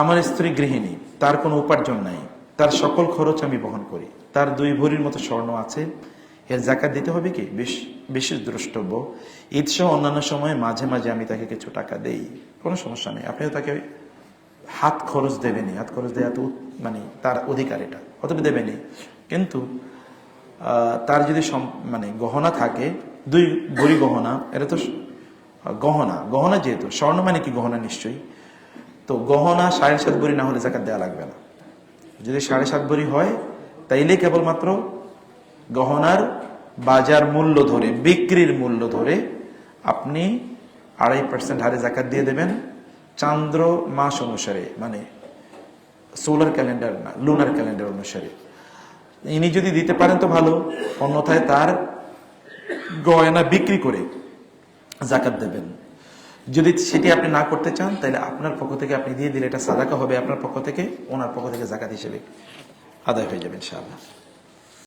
আমার স্ত্রী গৃহিণী, তার কোনো উপার্জন নাই। তার সকল খরচ আমি বহন করি। তার দুই ভরির মতো স্বর্ণ আছে। এর জাকাত দিতে হবে কি? বেশ বিশেষ দ্রষ্টব্য। ঈদ সহ অন্যান্য সময়ে মাঝে মাঝে আমি তাকে কিছু টাকা দেই। কোনো সমস্যা নেই। আপনিও তাকে হাত খরচ দেবেনি হাত খরচ দেওয়া তো মানে তার অধিকার এটা। অতএব দেবেনি কিন্তু তার যদি মানে গহনা থাকে, দুই ভরি গহনা, এটা তো গহনা। গহনা যেহেতু, স্বর্ণ মানে কি? গহনা নিশ্চয়ই। তো গহনা সাড়ে সাত ভরি না হলে জাকাত দেওয়া লাগবে না। যদি সাড়ে সাত ভরি হয়, তাইলে কেবলমাত্র গহনার বাজার মূল্য ধরে, বিক্রির মূল্য ধরে আপনি আড়াই পার্সেন্ট হারে জাকাত দিয়ে দেবেন। চান্দ্র মাস অনুসারে মানে সোলার ক্যালেন্ডার না, লুনার ক্যালেন্ডার অনুসারে। ইনি যদি দিতে পারেন তো ভালো, অন্যথায় তার গয়না বিক্রি করে জাকাত দেবেন। যদি সেটি আপনি না করতে চান, তাহলে আপনার পক্ষ থেকে আপনি দিয়ে দিলে এটা সাদাকা হবে, আপনার পক্ষ থেকে, ওনার পক্ষ থেকে জাকাত হিসেবে আদায় হয়ে যাবে, ইনশাআল্লাহ।